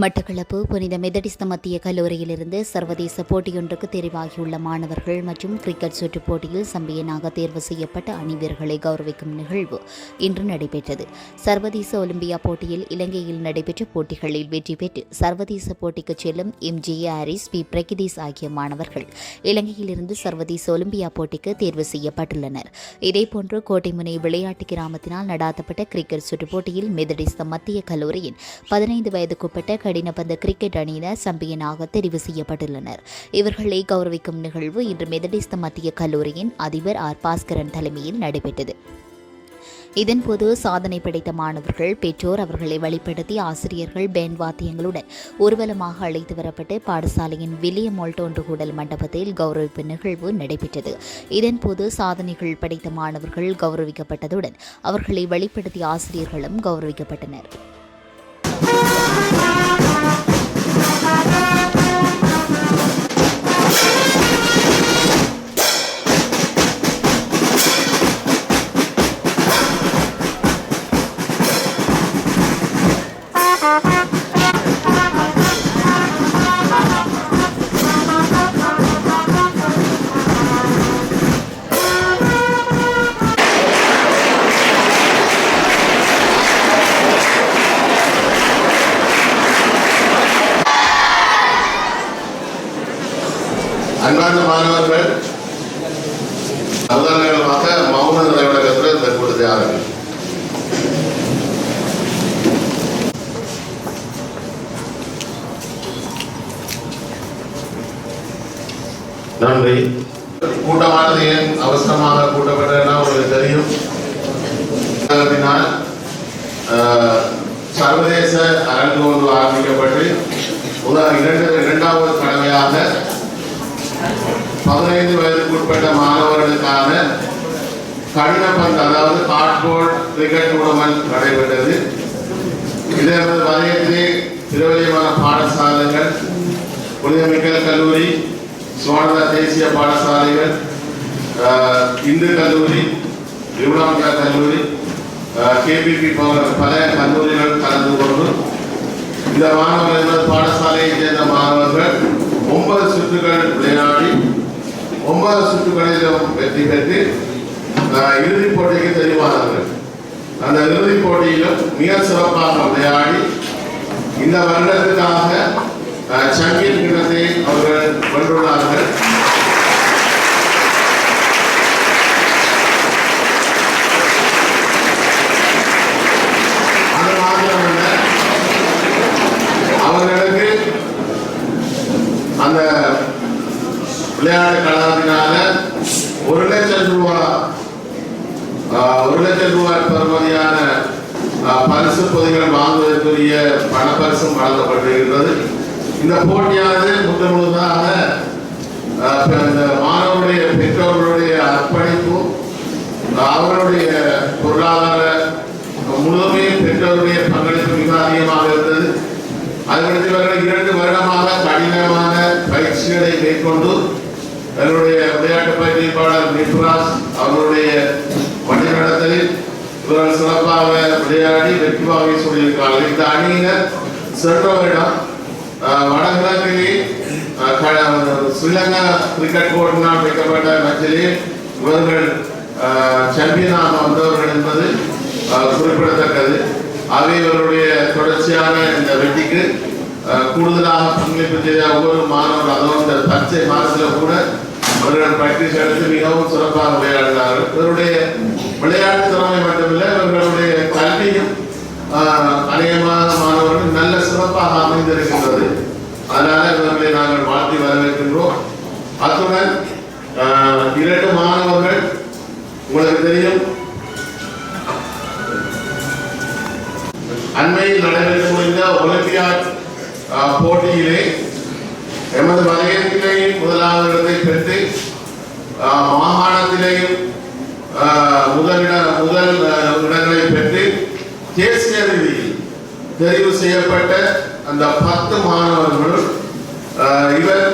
மட்டக்களப்பு புனித மெதடிஸ்த மத்திய கல்லூரியிலிருந்து சர்வதேச போட்டியொன்றுக்கு தெரிவாகியுள்ள மாணவர்கள் மற்றும் கிரிக்கெட் சுற்றுப் போட்டியில் சம்பியனாக தேர்வு செய்யப்பட்ட அணிவீரர்களை கௌரவிக்கும் நிகழ்வு இன்று நடைபெற்றது. சர்வதேச ஒலிம்பியா போட்டியில் இலங்கையில் நடைபெற்ற போட்டிகளில் வெற்றி பெற்று சர்வதேச போட்டிக்கு செல்லும் M. J. Haris P. Prakithees ஆகிய மாணவர்கள் இலங்கையிலிருந்து சர்வதேச ஒலிம்பியா போட்டிக்கு தேர்வு செய்யப்பட்டுள்ளனர். இதேபோன்று கோட்டைமுனை விளையாட்டு கிராமத்தினால் நடாத்தப்பட்ட கிரிக்கெட் சுற்றுப் போட்டியில் மெதடிஸ்த மத்திய கல்லூரியின் பதினைந்து வயதுக்குட்பட்ட கடினப்பந்து கிரிக்கெட் அணியினர் சம்பியனாக தெரிவு செய்யப்பட்டுள்ளனர். இவர்களை கௌரவிக்கும் நிகழ்வு இன்று மெதடிஸ்த மத்திய கல்லூரியின் அதிபர் ஆர். பாஸ்கரன் தலைமையில் நடைபெற்றது. இதன்போது சாதனை படைத்த மாணவர்கள் பெற்றோர் அவர்களை வழிப்படுத்தி ஆசிரியர்கள் பேண்ட் வாத்தியங்களுடன் ஊர்வலமாக அழைத்து வரப்பட்டு பாடசாலையின் வில்லியம் ஒன்று கூடல் மண்டபத்தில் கௌரவிப்பு நிகழ்வு நடைபெற்றது. இதன்போது சாதனைகள் படைத்த மாணவர்கள் கௌரவிக்கப்பட்டதுடன் அவர்களை வழிப்படுத்திய ஆசிரியர்களும் கௌரவிக்கப்பட்டனர். அன்பார்ந்த மாணவர்கள் முதல்நிலமாக மௌன நிலவடகத்தில் தற்பொழுது ஆரம்பி நன்றி. கூட்டமானது ஏன் அவசரமாக கூட்டப்பட்டதுன்னா உங்களுக்கு தெரியும். சர்வதேச அரங்கு ஒன்று ஆரம்பிக்கப்பட்டு முதல் இரண்டு இரண்டாவது கடமையாக பதினைந்து வயதுக்கு உட்பட்ட மாணவர்களுக்கான கடினப்பந்து அதாவது கார்ட்போர்ட் கிரிக்கெட் டூர்னமெண்ட் நடைபெற்றது. இதனது வலயத்திலே பிரபலியமான பாடசாலைகள் புனிதமிக்கல் கல்லூரி சுவானதா தேசிய பாடசாலைகள் இந்து கல்லூரி விமலாம்பிகா கல்லூரி கேபிபி போன்ற பல கல்லூரிகள் கலந்து கொண்டு இந்த மாணவர்கள் என்பது பாடசாலையைச் சேர்ந்த மாணவர்கள் ஒன்பது சுற்றுகள் விளையாடி ஒன்பது சுற்றுகளிலும் வெற்றி பெற்று அஹ், இறுதிப் போட்டிக்கு தெரிவானார்கள். அந்த இறுதிப் போட்டியிலும் மிக சிறப்பாக விளையாடி இந்த வருடத்துக்காக அஹ், சாம்பியன் கிண்ணத்தை அவர்கள் வென்றுள்ளார்கள். அது அவர்களுக்கு அந்த விளையாட்டு கழகத்தினால ஒரு லட்சம் ரூபாய் ஒரு லட்சம் ரூபாய் பெறுமதியான ஆஹ், பரிசு பொதிகள் வாங்குவதற்குரிய பணப்பரிசும் வழங்கப்பட்டிருக்கிறது இந்த போட்டியானது முற்று முழுதாக ஆஹ், இந்த மாணவருடைய பெற்றோர்களுடைய அர்ப்பணிப்பும் அவருடைய பொருளாதார முழுமையும் பெற்றோருடைய பங்களிப்பு மிக அதிகமாக இருந்தது. அதற்கு இவர்கள் இரண்டு வருடமாக கடினமான பயிற்சிகளை மேற்கொண்டு பயிற்சியாளர் நிபுராஜ் அவர்களுடைய வழிநடத்தலில் இவர்கள் சிறப்பாக விளையாடி வெற்றி வாங்கி சொல்லியிருக்கிறார்கள் இந்த அணியினர் சென்ற வருடம் வடகிழக்கிலே ஸ்ரீலங்கா கிரிக்கெட் போர்டினால் வைக்கப்பட்ட மேட்சிலே இவர்கள் சாம்பியனாக வந்தவர்கள் என்பது குறிப்பிடத்தக்கது. ஆகவே இவருடைய தொடர்ச்சியான இந்த வெற்றிக்கு கூடுதலாக பங்களிப்பு செய்த ஒவ்வொரு மாணவர் அதுவும் இந்த பச்சை மாதத்தில் கூட அவர்கள் பிராக்டிஸ் எடுத்து மிகவும் சிறப்பாக விளையாடுகிறார்கள் இவருடைய விளையாட்டு திறமை மட்டுமில்லை இவர்களுடைய கல்வியும் ஆஹ், அநேகமாக மாணவர்கள் நல்ல சிறப்பாக அமைந்திருக்கின்றது. அதனால இவர்களை நாங்கள் தேசிய ரீதியில் தெரிவு செய்யப்பட்ட அந்த பத்து மாணவர்களும் இவர்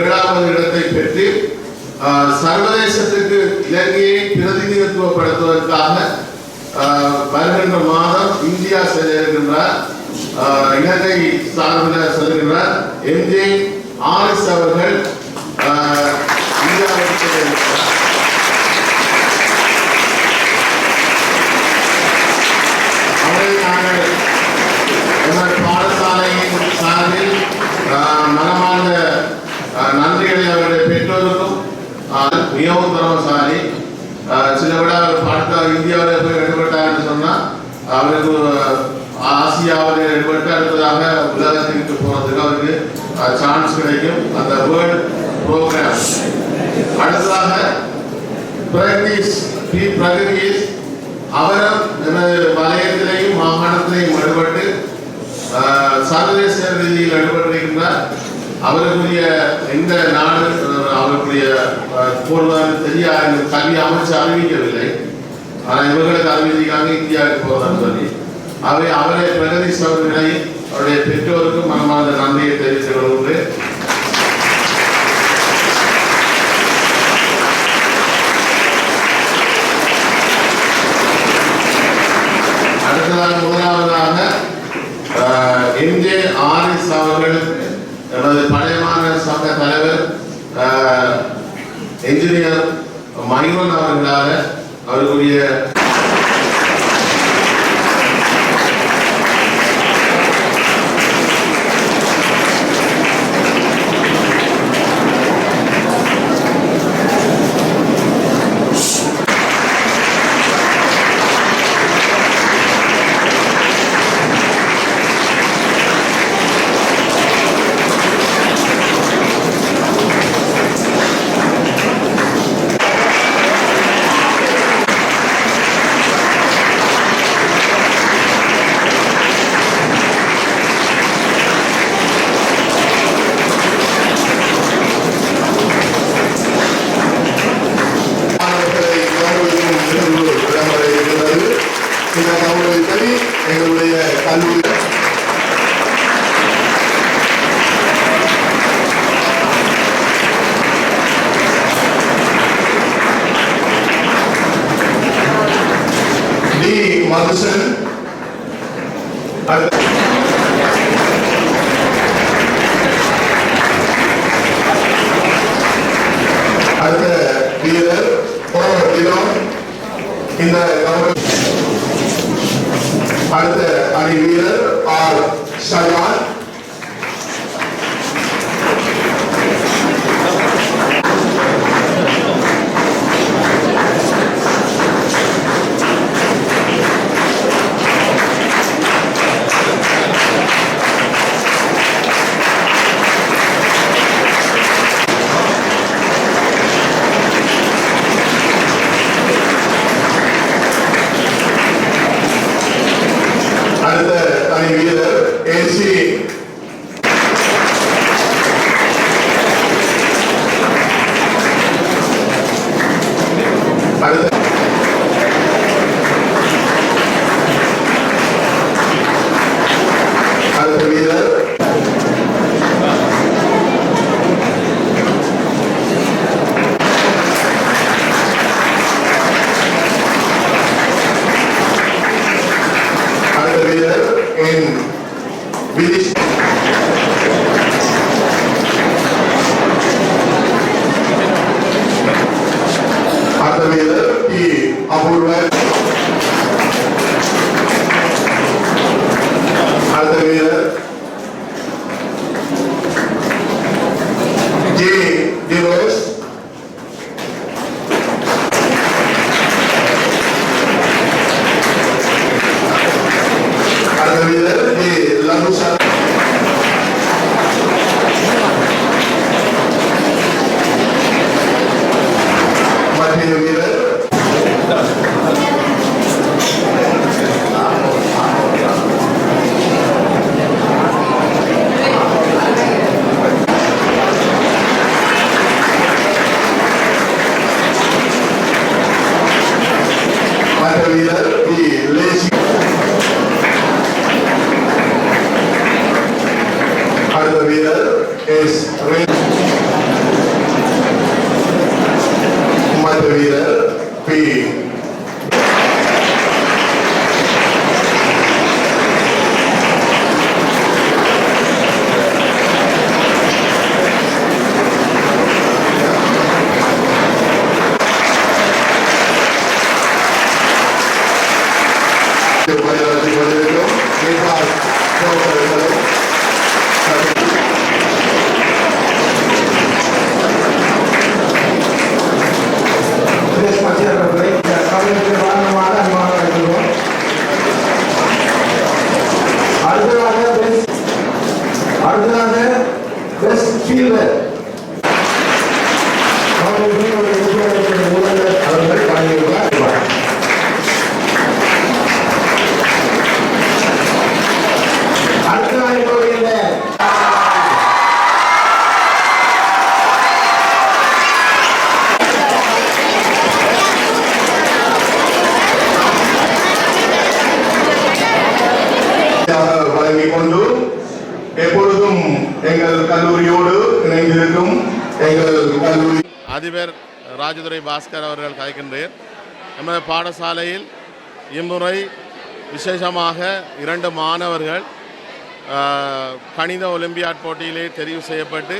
ஏழாவது இடத்தை பெற்று ஆஹ், சர்வதேசத்துக்கு இலங்கையை பிரதிநிதித்துவப்படுத்துவதற்காக ஆஹ், வருகின்ற மாதம் இந்தியா செல்ல இருக்கின்றார் ஆஹ், இலங்கை சார்பில் செல்கின்றார் எம்ஜே ஆரிஸ் அவர்கள் ஆஹ், இந்தியாவுக்கு செல்ல இருக்கிறார் அவரை நாங்கள் எங்கள் பாடசாலையின் சார்பில் ஆஹ், மனமார்ந்த ஆஹ், நன்றிகளை அவருடைய பெற்றோருக்கும் ஆஹ், மிகவும் திறமசாலி ஆஹ், சில விட அவர் பாடத்த இந்தியாவில் போய் எடுபட்டார்னு சொன்னால் அவருக்கு ஆஹ், ஆசியாவில் எடுபட்டு அடுத்ததாக உலகத்திற்கு போகிறதுக்கு அவருக்கு சான்ஸ் கிடைக்கும். அந்த வேர்ல்ட் ப்ரோக்ராம் அடுத்ததாக பிரகதீஷ் பி பிரகதீஷ் அவரும் எனது வலயத்திலேயும் மாகாணத்திலேயும் ஈடுபட்டு சர்வதேச ரீதியில் ஈடுபட்டிருக்கின்றார் அவருக்குரிய எந்த நாடு அவருக்குரிய ஆஹ், போடுவதற்கு தெரியாது கல்வி அமைச்சு அறிவிக்கவில்லை. ஆனால் இவர்களுக்கு அறிவிக்காக இந்தியாவுக்கு போவதான்னு சொல்லி. அவை அவரை பிரகதீஷ் அவர்களை அவருடைய பெற்றோருக்கும் மனமார்ந்த நன்றியை தெரிவித்துக் கொள்கின்றேன். அடுத்ததாக முதலாவதாக ஆஹ், எம்ஜே ஆரிஸ் அவர்கள் எனது பழையமான சங்க தலைவர் என்ஜினியர் மணிவன் அவர்களாக அவர்களுடைய மாணவர்களை கௌரவிக்கும் நிகழ்வு இடம்பெற இருக்கிறது இந்த கௌரவத்தை எங்களுடைய கல்லூரி in village ராஜதுரை பாஸ்கர் அவர்கள் கலைக்கின்றேன் நமது பாடசாலையில் இம்முறை விசேஷமாக இரண்டு மாணவர்கள் கணித ஒலிம்பியாட் போட்டியிலே தெரிவு செய்யப்பட்டு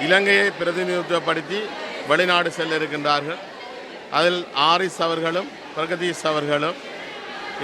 இலங்கையை பிரதிநிதித்துவப்படுத்தி வெளிநாடு செல்ல இருக்கின்றார்கள் அதில் ஆரிஸ் அவர்களும் பிரகதீஷ் அவர்களும்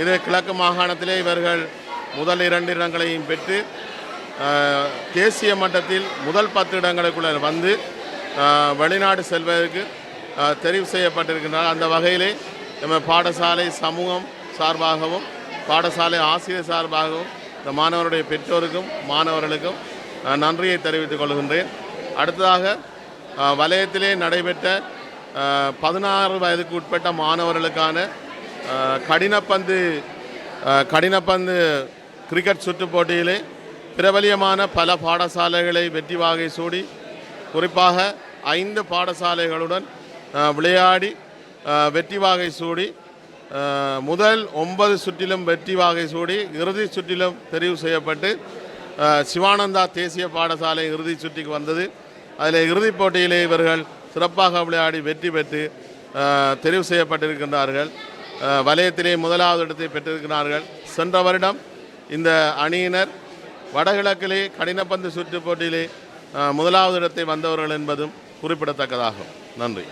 இது கிழக்கு மாகாணத்திலே இவர்கள் முதல் இரண்டு இடங்களையும் பெற்று தேசிய மட்டத்தில் முதல் பத்து இடங்களுக்குள்ள வந்து வெளிநாடு செல்வதற்கு தெரிவு செய்யப்பட்டிருக்கின்றன. அந்த வகையிலே நம்ம பாடசாலை சமூகம் சார்பாகவும் பாடசாலை ஆசிரியர் சார்பாகவும் இந்த மாணவருடைய பெற்றோருக்கும் மாணவர்களுக்கும் நன்றியை தெரிவித்துக் கொள்கின்றேன். அடுத்ததாக வலயத்திலே நடைபெற்ற பதினாறு வயதுக்கு உட்பட்ட மாணவர்களுக்கான கடினப்பந்து கடினப்பந்து கிரிக்கெட் சுற்றுப் போட்டியிலே பிரபலியமான பல பாடசாலைகளை வெற்றி வாகை சூடி குறிப்பாக ஐந்து பாடசாலைகளுடன் விளையாடி வெற்றி வாகை சூடி முதல் ஒன்பது சுற்றிலும் வெற்றி வாகை சூடி இறுதி சுற்றிலும் தெரிவு செய்யப்பட்டு சிவானந்தா தேசிய பாடசாலை இறுதி சுற்றிக்கு வந்தது. அதில் இறுதிப் போட்டியிலே இவர்கள் சிறப்பாக விளையாடி வெற்றி பெற்று தெரிவு செய்யப்பட்டிருக்கின்றார்கள். வலயத்திலே முதலாவது இடத்தை பெற்றிருக்கிறார்கள். சென்ற வருடம் இந்த அணியினர் வடகிழக்கிலே கடினப்பந்து சுற்று போட்டியிலே முதலாவது இடத்தை வந்தவர்கள் என்பதும் குறிப்பிடத்தக்கதாகும். நன்றி.